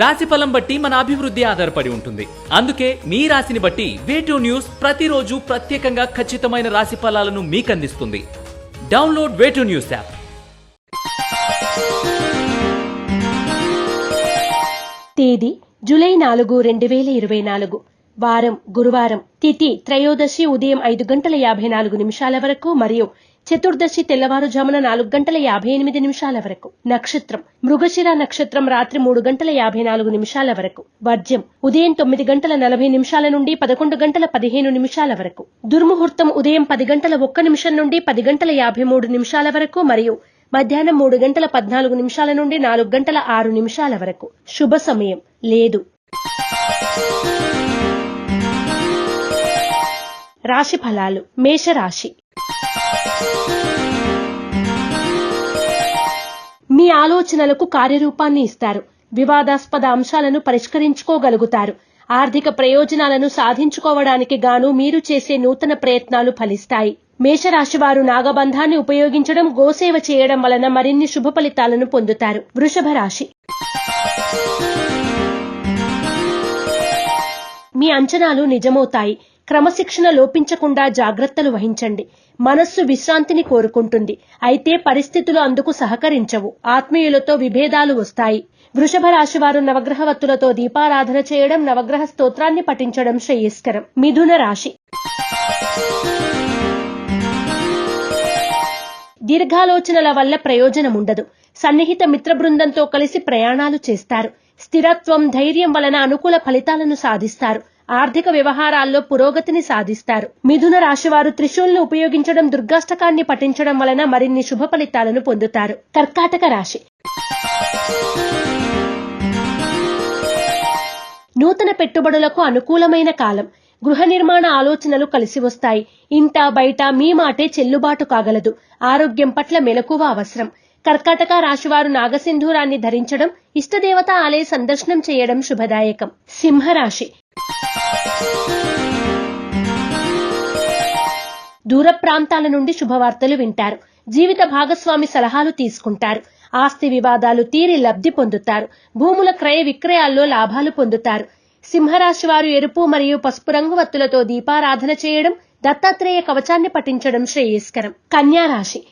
రాశి ఫలం బట్టి మన అభివృద్ధి ఆధారపడి ఉంటుంది. అందుకే మీ రాశిని బట్టి వేటూ న్యూస్ ప్రతిరోజు ప్రత్యేకంగా ఖచ్చితమైన రాశి ఫలాలను మీకు అందిస్తుంది download way two news app తేదీ జూలై నాలుగు రెండు వేల ఇరవై నాలుగు. వారం గురువారం తిథి త్రయోదశి ఉదయం ఐదు గంటల యాభై నాలుగు నిమిషాల వరకు మరియు చతుర్దశి తెల్లవారుజామున నాలుగు గంటల యాభై ఎనిమిది నిమిషాల వరకు. నక్షత్రం మృగశిర నక్షత్రం రాత్రి మూడు గంటల యాభై నాలుగు నిమిషాల వరకు. వర్జ్యం ఉదయం తొమ్మిది గంటల నలభై నిమిషాల నుండి పదకొండు గంటల పదిహేను నిమిషాల వరకు. దుర్ముహూర్తం ఉదయం పది గంటల ఒక్క నిమిషం నుండి పది గంటల యాభై మూడు నిమిషాల వరకు మరియు మధ్యాహ్నం మూడు గంటల పద్నాలుగు నిమిషాల నుండి నాలుగు గంటల ఆరు నిమిషాల వరకు. శుభ సమయం. లేదు. రాశి ఫలాలు. మేషరాశి. మీ ఆలోచనలకు కార్యరూపాన్ని ఇస్తారు. వివాదాస్పద అంశాలను పరిష్కరించుకోగలుగుతారు. ఆర్థిక ప్రయోజనాలను సాధించుకోవడానికి గాను మీరు చేసే నూతన ప్రయత్నాలు ఫలిస్తాయి. మేషరాశి వారు నాగబంధాన్ని ఉపయోగించడం గోసేవ చేయడం వలన మరిన్ని శుభ ఫలితాలను పొందుతారు. వృషభ రాశి. మీ అంచనాలు నిజమవుతాయి. క్రమశిక్షణ లోపించకుండా జాగ్రత్తలు వహించండి. మనస్సు విశ్రాంతిని కోరుకుంటుంది. అయితే పరిస్థితులు అందుకు సహకరించవు. ఆత్మీయులతో విభేదాలు వస్తాయి. వృషభ రాశి వారు నవగ్రహవత్తులతో దీపారాధన చేయడం నవగ్రహ స్తోత్రాన్ని పఠించడం శ్రేయస్కరం. మిథున రాశి. దీర్ఘాలోచనల వల్ల ప్రయోజనం ఉండదు. సన్నిహిత మిత్ర బృందంతో కలిసి ప్రయాణాలు చేస్తారు. స్థిరత్వం ధైర్యం వలన అనుకూల ఫలితాలను సాధిస్తారు. ఆర్థిక వ్యవహారాల్లో పురోగతిని సాధిస్తారు. మిథున రాశివారు త్రిశూల్ను ఉపయోగించడం దుర్గాష్టకాన్ని పఠించడం వలన మరిన్ని శుభ ఫలితాలను పొందుతారు. కర్కాటక రాశి. నూతన పెట్టుబడులకు అనుకూలమైన కాలం. గృహ నిర్మాణ ఆలోచనలు కలిసి వస్తాయి. ఇంట బయట మీ మాటే చెల్లుబాటు కాగలదు. ఆరోగ్యం పట్ల మెలకువ అవసరం. కర్కాటక రాశివారు నాగసింధూరాన్ని ధరించడం ఇష్టదేవత ఆలయ సందర్శనం చేయడం శుభదాయకం. సింహరాశి. దూర ప్రాంతాల నుండి శుభవార్తలు వింటారు. జీవిత భాగస్వామి సలహాలు తీసుకుంటారు. ఆస్తి వివాదాలు తీరి లబ్ధి పొందుతారు. భూముల క్రయ విక్రయాల్లో లాభాలు పొందుతారు. సింహరాశి వారు ఎరుపు మరియు పసుపు రంగు వత్తులతో దీపారాధన చేయడం దత్తాత్రేయ కవచాన్ని పఠించడం శ్రేయస్కరం. కన్యా రాశి.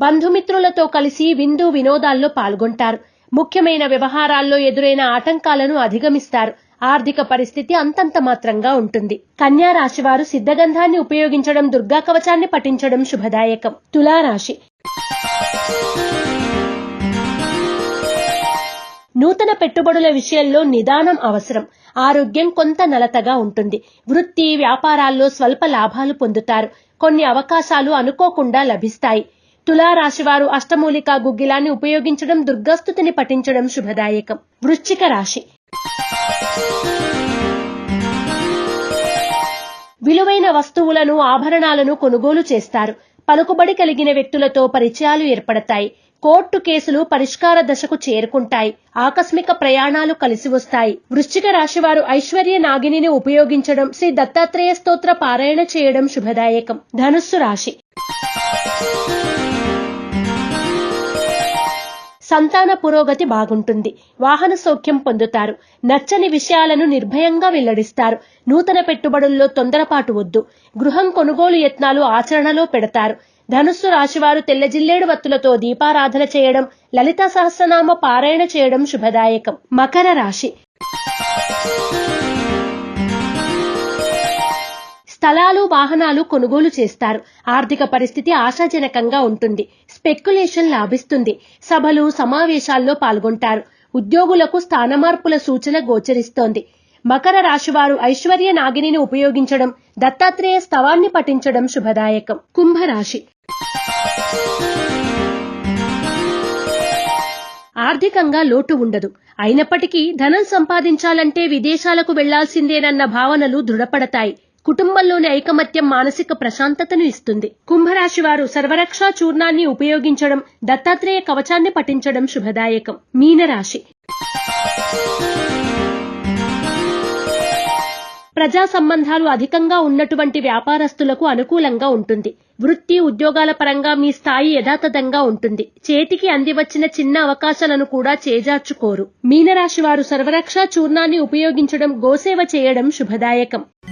బంధుమిత్రులతో కలిసి విందు వినోదాల్లో పాల్గొంటారు. ముఖ్యమైన వ్యవహారాల్లో ఎదురైన ఆటంకాలను అధిగమిస్తారు. ఆర్థిక పరిస్థితి అంతంత మాత్రంగా ఉంటుంది. కన్యా రాశి వారు సిద్ధగంధాన్ని ఉపయోగించడం దుర్గా కవచాన్ని పఠించడం శుభదాయకం. తులారాశి. నూతన పెట్టుబడుల విషయంలో నిదానం అవసరం. ఆరోగ్యం కొంత నలతగా ఉంటుంది. వృత్తి వ్యాపారాల్లో స్వల్ప లాభాలు పొందుతారు. కొన్ని అవకాశాలు అనుకోకుండా లభిస్తాయి. తులారాశివారు అష్టమూలికా గుగ్గిలాన్ని ఉపయోగించడం దుర్గాస్థుతిని పఠించడం శుభదాయకం. వృశ్చిక రాశి. విలువైన వస్తువులను ఆభరణాలను కొనుగోలు చేస్తారు. పలుకుబడి కలిగిన వ్యక్తులతో పరిచయాలు ఏర్పడతాయి. కోర్టు కేసులు పరిష్కార దశకు చేరుకుంటాయి. ఆకస్మిక ప్రయాణాలు కలిసి వస్తాయి. వృశ్చిక రాశివారు ఐశ్వర్య నాగిని ఉపయోగించడం శ్రీ దత్తాత్రేయ స్తోత్ర పారాయణ చేయడం శుభదాయకం. ధనుస్సు రాశి. సంతాన పురోగతి బాగుంటుంది. వాహన సౌఖ్యం పొందుతారు. నచ్చని విషయాలను నిర్భయంగా వెల్లడిస్తారు. నూతన పెట్టుబడుల్లో తొందరపాటు వద్దు. గృహం కొనుగోలు యత్నాలు ఆచరణలో పెడతారు. ధనుస్సు రాశివారు తెల్ల జిల్లేడు వత్తులతో దీపారాధన చేయడం లలిత సహస్రనామ పారాయణ చేయడం శుభదాయకం. మకర రాశి. స్థలాలు వాహనాలు కొనుగోలు చేస్తారు. ఆర్థిక పరిస్థితి ఆశాజనకంగా ఉంటుంది. స్పెక్యులేషన్ లాభిస్తుంది. సభలు సమావేశాల్లో పాల్గొంటారు. ఉద్యోగులకు స్థానమార్పుల సూచన గోచరిస్తోంది. మకర రాశివారు ఐశ్వర్య నాగిని ఉపయోగించడం దత్తాత్రేయ స్తవాన్ని పఠించడం శుభదాయకం. కుంభరాశి. ఆర్థికంగా లోటు ఉండదు. అయినప్పటికీ ధనం సంపాదించాలంటే విదేశాలకు వెళ్ళాల్సిందేనన్న భావనలు దృఢపడతాయి. కుటుంబంలోని ఐకమత్యం మానసిక ప్రశాంతతను ఇస్తుంది. కుంభరాశి వారు సర్వరక్షా చూర్ణాన్ని ఉపయోగించడం దత్తాత్రేయ కవచాన్ని పఠించడం శుభదాయకం. మీనరాశి. ప్రజా సంబంధాలు అధికంగా ఉన్నటువంటి వ్యాపారస్తులకు అనుకూలంగా ఉంటుంది. వృత్తి ఉద్యోగాల పరంగా మీ స్థాయి యథాతథంగా ఉంటుంది. చేతికి అందివచ్చిన చిన్న అవకాశాలను కూడా చేజార్చుకోరు. మీనరాశి వారు సర్వరక్ష చూర్ణాన్ని ఉపయోగించడం గోసేవ చేయడం శుభదాయకం.